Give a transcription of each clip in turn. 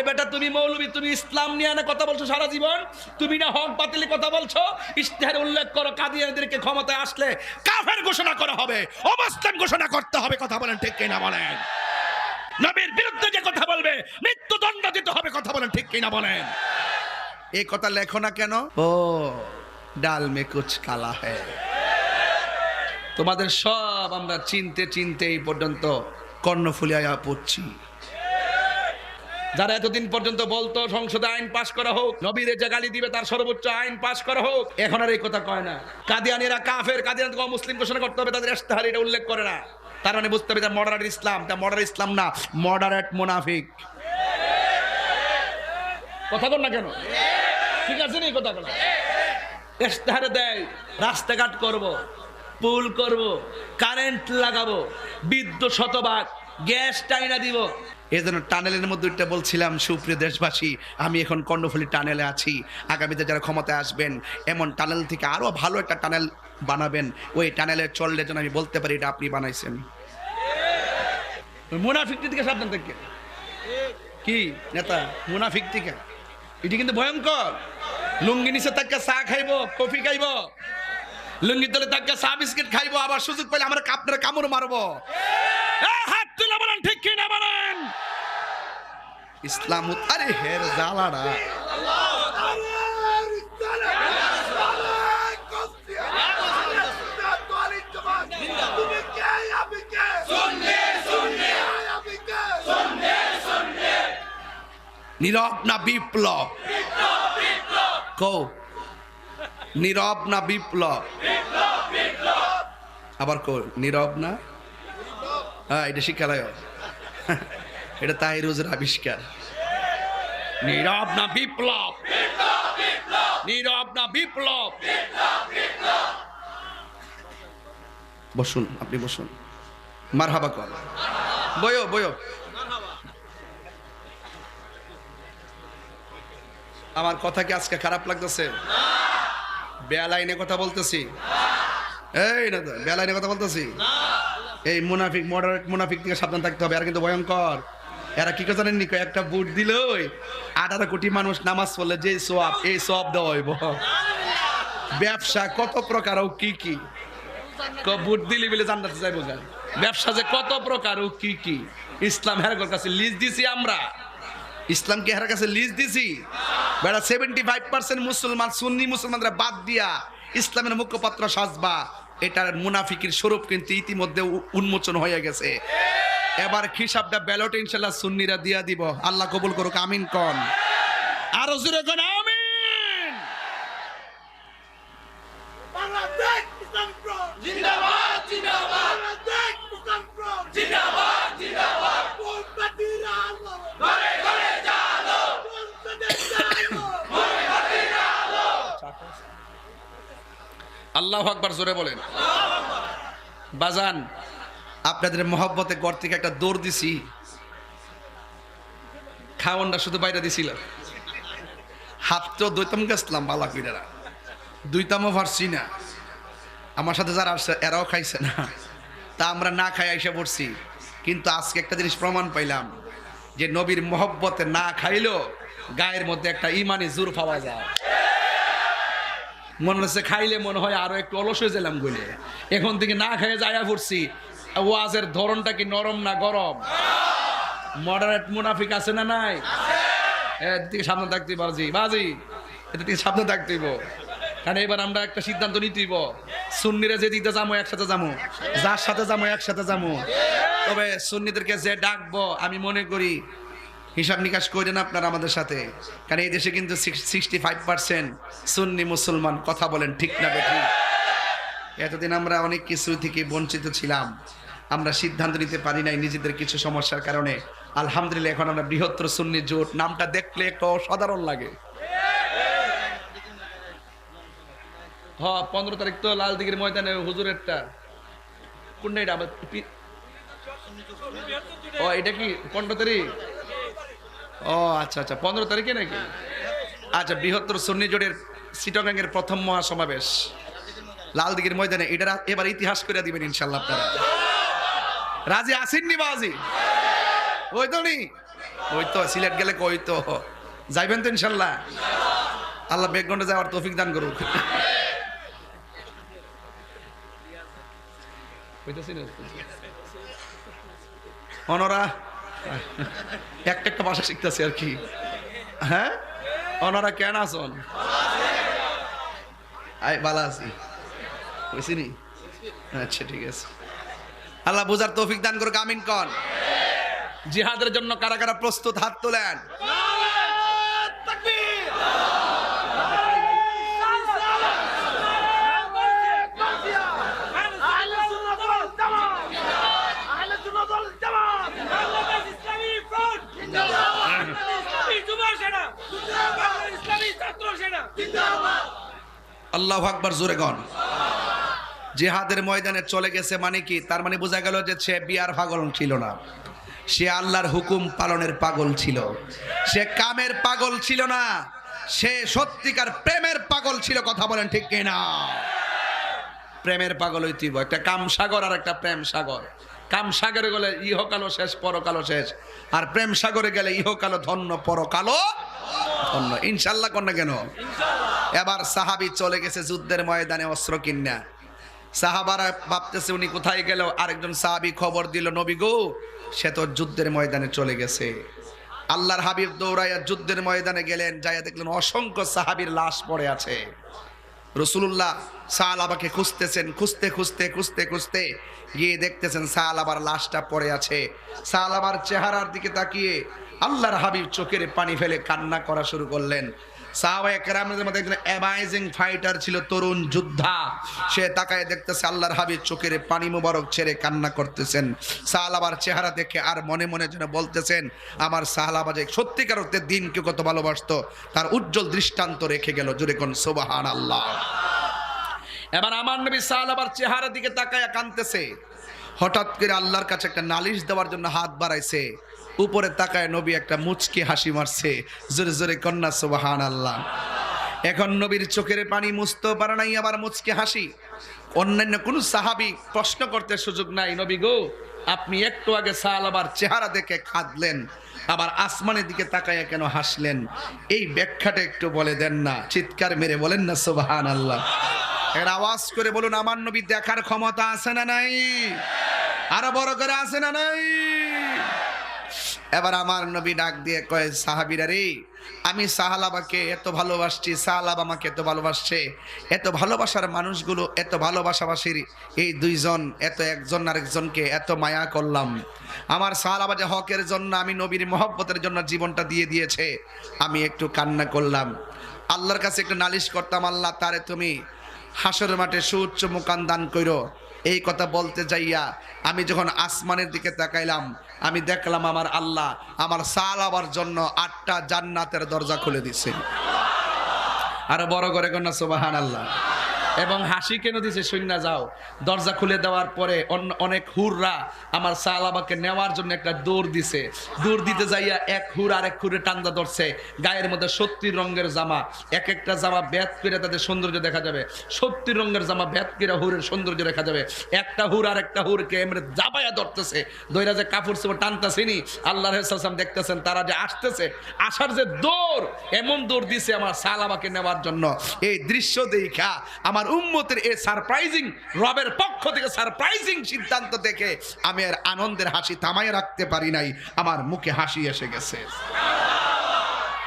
আরে বেটা তুমি মৌলবী তুমি ইসলাম নিয়ে না কথা বলছো সারা জীবন। তুমি না হক বাতিলে কথা বলছো। ইশতেহারে উল্লেখ করো কাদিয়ানদেরকে ক্ষমতায় আসলে কাফের ঘোষণা করা হবে অবস্থান ঘোষণা করতে হবে কথা বলেন ঠিক কিনা বলেন? নবীর বিরুদ্ধে যে কথা বলবে মৃত্যুদণ্ড দিতে হবে কথা বলেন ঠিক কিনা বলেন? এই কথা লেখো না কেন? ও ডাল মে কুচ কালা হ্যায়। তোমাদের সব আমরা চিনতে চিনতে এই পর্যন্ত কর্ণফুলিয়া পড়ছি যারা এতদিন পর্যন্ত বলতো, সংসদে আইন পাশ করা হোক, নবীরে যে গালি দিবে, তার সর্বোচ্চ আইন পাশ করা হোক, এখন আর এই কথা কয় না। কাদিয়ানিরা কাফের কাদিয়ান মুসলিম ঘোষণা করতে হবে, তাদের ইশতেহার এটা উল্লেখ করে না। তার মানে বুঝতে হবে মডারেট ইসলাম তা মডারেট ইসলাম না, মডারেট মুনাফিক। কথা বল না কেন? ঠিক আছে নি কথা বল? ইশতেহারে দেয়, রাস্তাঘাট করব, পুল করব, কারেন্ট লাগাবো, বিদ্যুৎ শতভাগ, গ্যাস টাইনা দিব এই জন্য টানেলের মধ্যে বলছিলাম সুপ্রিয় দেশবাসী আমি এখন কর্ণফুলি টানেলে আছি। আগামীতে যারা ক্ষমতায় আসবেন এমন টানেল থেকে আরও ভালো একটা টানেল বানাবেন। ওই টানেলে চললে যেন আমি বলতে পারি এটা আপনি বানাইছেন। মুনাফিকটি থেকে সাবধান থেকে। কি নেতা? মুনাফিক থেকে এটি কিন্তু ভয়ঙ্কর। লুঙ্গি নিচে তাকে চা খাইব কফি খাইব। লুঙ্গি তলে তাকে চা বিস্কিট খাইব। আবার সুযোগ পেলে আমরা আপনার কামড় মারবো। এ, হাত তুলে বলেন ঠিক কি না বলেন ইসলাম আরে হের জ্বালাটা নীরব না বিপ্লব? কো নীরব না বিপ্লব? আবার কো নীরব না? হ্যাঁ এটা শিক্ষালয়। এটা তাহিরুজের আবিষ্কার। নীরব না বিপ্লব। নীরব না বিপ্লব। বসুন আপনি বসুন। মার হাবা কর। বয়ো বয়ো। আমার কথা কি আজকে খারাপ লাগতেছে? বেয়ালাইনে কথা বলতেছি। এই না তো বেয়ালাইনে কথা বলতেছি। এই মুনাফিক মডারেট মুনাফিক থেকে সাবধান থাকতে হবে আর কিন্তু ভয়ঙ্কর। এরা কি জানেন নিকো একটা বুট দিল আঠারো কোটি মানুষ নামাজ পড়লে যে সোয়াব এই সোয়াব দেওয়া হইব। ব্যবসা কত প্রকার ও কি কি? বুট দিলি বলে ব্যবসা যে কত প্রকার ও কি কি? ইসলাম কাছে লিজ দিছি আমরা। ইসলামকে কাছে লিজ দিছি? সেভেন্টি ফাইভ পার্সেন্ট মুসলমান, সুন্নি মুসলমানরা বাদ দিয়া ইসলামের মুখপাত্র সাজবা। এটার মুনাফিকির স্বরূপ কিন্তু ইতিমধ্যে উন্মোচন হয়ে গেছে। এবার খিসাবটা ব্যালট ইনশাল্লাহ সুন্নিরা দিয়া দিব। আল্লাহ কবুল করুক আমিন কন। আরও জোরে কন আমিন। আল্লাহ আকবার জোরে বলেন। বাজান আপনাদের মহব্বতে ঘর থেকে একটা দৌড় দিছি। খাওয়ানটা শুধু বাইরে দিছিল। হাত তো দৈতাম গেছিলাম বালা কইরা। দুইতামও পারছি না। আমার সাথে যারা আসছে, এরাও খাইছে না। তা আমরা না খাই এসে পড়ছি। কিন্তু আজকে একটা জিনিস প্রমাণ পাইলাম, যে নবীর মহব্বতে না খাইলেও গায়ের মধ্যে একটা ইমানি জোর পাওয়া যায়। মনে হচ্ছে খাইলে মনে হয় আরও একটু অলস হয়ে গেলাম গলে এখন থেকে না খাইয়ে যাইয়া পড়ছি। ওয়াজের ধরনটা কি নরম না গরম? মডারেট মুনাফিক আছে না নাই? এর সামনে থাকতে বাজি বাজি এটা থেকে সামনে থাকতে হইব। কারণ এবার আমরা একটা সিদ্ধান্ত নিতেইব। সুন্নিরা যে দিতে যাব একসাথে যাব যার সাথে যাব একসাথে যাব তবে সুন্নিদেরকে যে ডাকবো আমি মনে করি হিসাব নিকাশ করেন আপনারা আমাদের সাথে। কারণ এই দেশে কিন্তু সিক্সটি ফাইভ পার্সেন্ট সুন্নি মুসলমান কথা বলেন ঠিক না বেঠিক। এতদিন আমরা অনেক কিছু থেকে বঞ্চিত ছিলাম। আমরা সিদ্ধান্ত নিতে পারি নাই নিজেদের কিছু সমস্যার কারণে। আলহামদুলিল্লাহ, এখন আমরা বৃহত্তর সুন্নি জোট। নামটা দেখলে একটু অসাধারণ লাগে। হ, পনেরো তারিখ তো লাল দিঘির ময়দানে হুজুরেরটা। কোনটা এটা ও, এটা কি পনেরো তারিখ? ও আচ্ছা আচ্ছা পনেরো তারিখে নাকি? আচ্ছা বৃহত্তর সুন্নি জোটের সিটগাঙ্গের প্রথম মহাসমাবেশ। লাল দিঘির ময়দানে এটা এবার ইতিহাস করে দিবেন ইনশাল্লাহ আপনারা। রাজি আসেননি বাজি? ওই তো নি? ওই তো, সিলেট গেলে কই তো? যাইবেন তো ইনশাল্লাহ। আল্লাহ বেগগন্ডে যাওয়ার তৌফিক দান করুক। অনরা, একটা একটা ভাষা শিখতেছে আর কি। হ্যাঁ? অনরা কেন আসন আই ভালো আছি। বুঝছি আচ্ছা ঠিক আছে। আল্লাহ বুঝার তৌফিক দান করুক, আমিন কন। জিহাদের জন্য কারা কারা প্রস্তুত, হাত তোলেন। আল্লাহ আকবার, জোরে গন জিহাদের ময়দানে চলে গেছে মানে কি? তার মানে বোঝা গেল যে সে বিয়ার পাগল ছিল না। সে আল্লাহর হুকুম পালনের পাগল ছিল। সে কামের পাগল ছিল না। সে সত্যিকার প্রেমের পাগল ছিল, কথা বলেন ঠিক কিনা? প্রেমের পাগল হইতিব একটা কাম সাগর আর একটা প্রেম সাগর। কাম সাগরে গেলে ইহকালও শেষ, পরকালও শেষ। আর প্রেম সাগরে গেলে ইহকালও ধন্য পরকালো ধন্য। ইনশাল্লাহ কন্যা কেন? এবার সাহাবি চলে গেছে যুদ্ধের ময়দানে অস্ত্র কিনা সাহাবারা ভাবতেছে উনি কোথায় গেল? আরেকজন সাহাবি খবর দিল, নবী গো, সে তো যুদ্ধের ময়দানে চলে গেছে। আল্লাহর হাবিব দৌড়াইয়া যুদ্ধের ময়দানে গেলেন, যাইয়া দেখলেন অসংখ্য সাহাবির লাশ পড়ে আছে। রসুল্লাহ সাহালাবাকে খুঁজতেছেন, খুঁজতে খুঁজতে খুঁজতে খুঁজতে গিয়ে দেখতেছেন সাহালাবার লাশটা পড়ে আছে। সাহালাবার চেহারার দিকে তাকিয়ে আল্লাহর হাবিব চোখের পানি ফেলে কান্না করা শুরু করলেন। অ্যামাইজিং ফাইটার ছিল, তরুণ যোদ্ধা। সে তাকায় আল্লাহর পানি চেহারা দেখে আর মনে মনে যেন বলতেছেন, আমার কত ভালোবাসতো, তার উজ্জ্বল দৃষ্টান্ত রেখে গেল। জুড়ে কোন সোবাহান আল্লাহ এবার আমার নবী সাহালাবার চেহারার দিকে তাকায় কানতেছে হঠাৎ করে আল্লাহর কাছে একটা নালিশ দেওয়ার জন্য হাত বাড়াইছে। উপরে তাকায় নবী একটা মুচকি হাসি মারছে। জোরে জোরে কন্যা সোবাহান আল্লাহ এখন নবীর চোখের পানি মুছতেও পারে নাই, আবার মুচকি হাসি। অন্যান্য কোন সাহাবি প্রশ্ন করতে সুযোগ নাই, নবী গো, আপনি একটু আগে সাল আবার চেহারা দেখে খাদলেন আবার আসমানের দিকে তাকায় কেন হাসলেন? এই ব্যাখ্যাটা একটু বলে দেন না, চিৎকার মেরে বলেন না সোবাহান আল্লাহ এর আওয়াজ করে বলুন, আমার নবী দেখার ক্ষমতা আছে না নাই? আরও বড় করে আছে না নাই? এবার আমার নবী ডাক দিয়ে কয়, সাহাবিরা রে, আমি সাহালাবাকে এত ভালোবাসছি সাহালাব আমাকে এত ভালোবাসছে, এত ভালোবাসার মানুষগুলো এত ভালোবাসাবাসীর, এই দুইজন, এত একজন আরেকজনকে এত মায়া করলাম। আমার সাহালাবা যে হকের জন্য আমি নবীর মহব্বতের জন্য জীবনটা দিয়ে দিয়েছে, আমি একটু কান্না করলাম। আল্লাহর কাছে একটু নালিশ করতাম, আল্লাহ, তারে তুমি হাসর মাঠে সুউচ্চ মুকান দান কইরো এই কথা বলতে যাইয়া আমি যখন আসমানের দিকে তাকাইলাম, আমি দেখলাম আমার আল্লাহ আমার সাল আবার জন্য আটটা জান্নাতের দরজা খুলে দিছে। আর বড় করে কন্যা সোবাহান আল্লাহ এবং হাসি কেন দিছে সৈন্য যাও। দরজা খুলে দেওয়ার পরে অনেক হুররা আমার সালাবাকে নেওয়ার জন্য একটা দৌড় দিছে। দৌড় দিতে যাইয়া এক হুর আরেক হুরে টান্দা ধরছে। গায়ের মধ্যে সত্যি রঙের জামা। এক একটা জামা ব্যাত করে তাদের সৌন্দর্য দেখা যাবে। সত্যি রঙের জামা ব্যাত করে হুরের সৌন্দর্য দেখা যাবে। একটা হুর আর একটা হুরকে এমনি জাবাইয়া ধরতেছে। দইরা যে কাপড় চোপড় টানতেছিনি আল্লাহ রসাম দেখতেছেন, তারা যে আসতেছে, আসার যে দৌড়, এমন দৌড় দিছে আমার সালাবাকে নেওয়ার জন্য। এই দৃশ্য দেখা আমার উম্মতের এই সারপ্রাইজিং রবের পক্ষ থেকে সারপ্রাইজিং সিদ্ধান্ত দেখে আমি আর আনন্দের হাসি থামায় রাখতে পারি নাই। আমার মুখে হাসি এসে গেছে।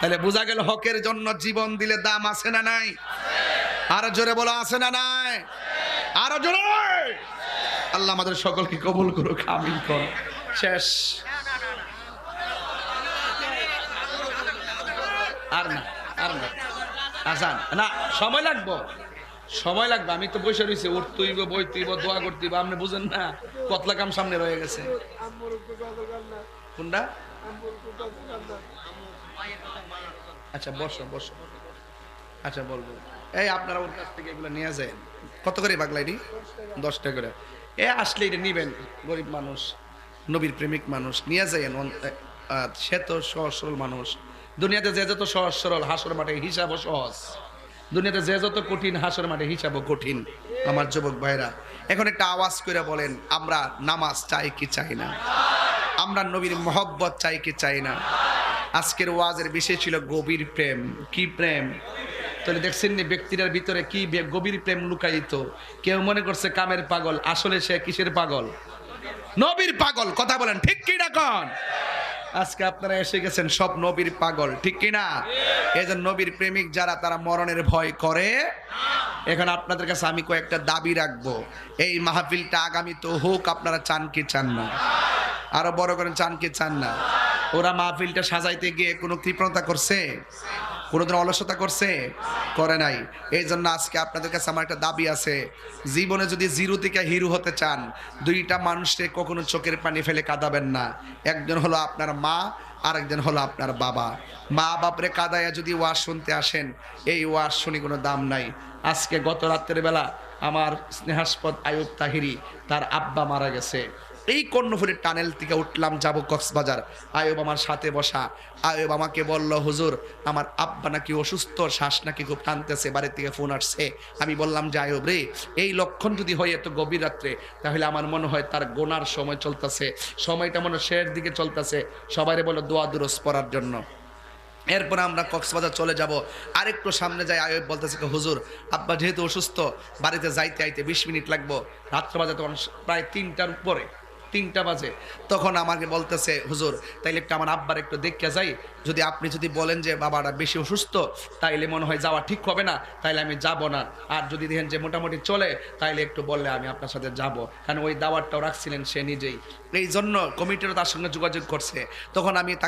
তাহলে বোঝা গেল হকের জন্য জীবন দিলে দাম আছে না নাই? আরও জোরে বলো, আছে না নাই? আরও জোরে! আল্লাহ আমাদের সকলকে কবুল করুক, আমিন কর। শেষ। আর না আর না। আজান। না, সময় লাগবো। সময় লাগবে, আমি তো বসে রয়েছি উঠতেইব, বইতেইব, দোয়া করতেইব, আপনি বুঝেন না কতলা কাম সামনে রয়ে গেছে। কোনটা? আচ্ছা বসো বসো। আচ্ছা বলব এই আপনারা ওর কাছ থেকে এগুলো নিয়ে যায় কত করে বাগলাইনি দশ টাকা করে। এ, আসলে এটা নিবেন, গরিব মানুষ, নবীর প্রেমিক মানুষ, নিয়ে যায় সে তো সহজ সরল মানুষ। দুনিয়াতে যে যত সহজ সরল, হাসর মাঠে হিসাবও সহজ। দুনিয়াতে যে যত কঠিন হাসর মাঠে হিসাবও কঠিন। আমার যুবক ভাইরা, এখন একটা আওয়াজ করে বলেন, আমরা নামাজ চাই কি চাই না? আমরা নবীর মহব্বত চাই কি চাই না? আজকের ওয়াজের বিষয় ছিল গভীর প্রেম। কি প্রেম? তাহলে দেখছেন নি ব্যক্তিটার ভিতরে কি গভীর প্রেম লুকায়িত। কেউ মনে করছে কামের পাগল, আসলে সে কিসের পাগল? নবীর পাগল, কথা বলেন, ঠিক কি ডাকন আজকে আপনারা এসে গেছেন সব নবীর পাগল ঠিক কিনা? এই যে নবীর প্রেমিক যারা তারা মরণের ভয় করে। এখন আপনাদের কাছে আমি কয়েকটা দাবি রাখব। এই মাহফিলটা আগামী তো হোক আপনারা চান কি চান না। আরও বড় করে চান কি চান না। ওরা মাহফিলটা সাজাইতে গিয়ে কোনো কৃপণতা করছে। কোনোদিন অলসতা করছে? করে নাই। এই জন্য আজকে আপনাদের কাছে আমার একটা দাবি আছে। জীবনে যদি জিরো থেকে হিরো হতে চান, দুইটা মানুষকে কখনো চোখের পানি ফেলে কাঁদাবেন না। একজন হলো আপনার মা, আরেকজন হলো আপনার বাবা। মা বাপরে কাদায়া যদি ওয়াজ শুনতে আসেন, এই ওয়াজ শুনি কোনো দাম নাই। আজকে গত রাত্রের বেলা আমার স্নেহাস্পদ আয়ুব তাহিরি তার আব্বা মারা গেছে। এই কর্ণফুলির টানেল থেকে উঠলাম, যাব কক্সবাজার। আয়ুব আমার সাথে বসা। আয়ুব আমাকে বলল, হুজুর, আমার আব্বা নাকি অসুস্থ, শ্বাস নাকি খুব টানতেছে, বাড়ির থেকে ফোন আসছে। আমি বললাম, যে আয়ুব রে, এই লক্ষণ যদি হয় এত গভীর রাত্রে, তাহলে আমার মনে হয় তার গোনার সময় চলতেছে। সময়টা মনে শেষের দিকে চলতেছে। সবাই বলো দোয়া দুরস পড়ার জন্য। এরপর আমরা কক্সবাজার চলে যাব। আরেকটু সামনে যাই, আয়ব বলতেছে হুজুর, আব্বা যেহেতু অসুস্থ, বাড়িতে যাইতে আইতে বিশ মিনিট লাগবো। রাত্রে বাজে তখন প্রায় তিনটার উপরে। তিনটা বাজে। তখন আমাকে বলতেছে, হুজুর, তাইলে একটু আমার আব্বার একটু দেখতে যাই। যদি আপনি যদি বলেন যে বাবাটা বেশি অসুস্থ, তাইলে মনে হয় যাওয়া ঠিক হবে না, তাইলে আমি যাব না। আর যদি দেখেন যে মোটামুটি চলে, তাইলে একটু বললে আমি আপনার সাথে যাব। কারণ ওই দাওয়ারটাও রাখছিলেন সে নিজেই। এই জন্য কমিটিরও তার সঙ্গে যোগাযোগ করছে। তখন আমি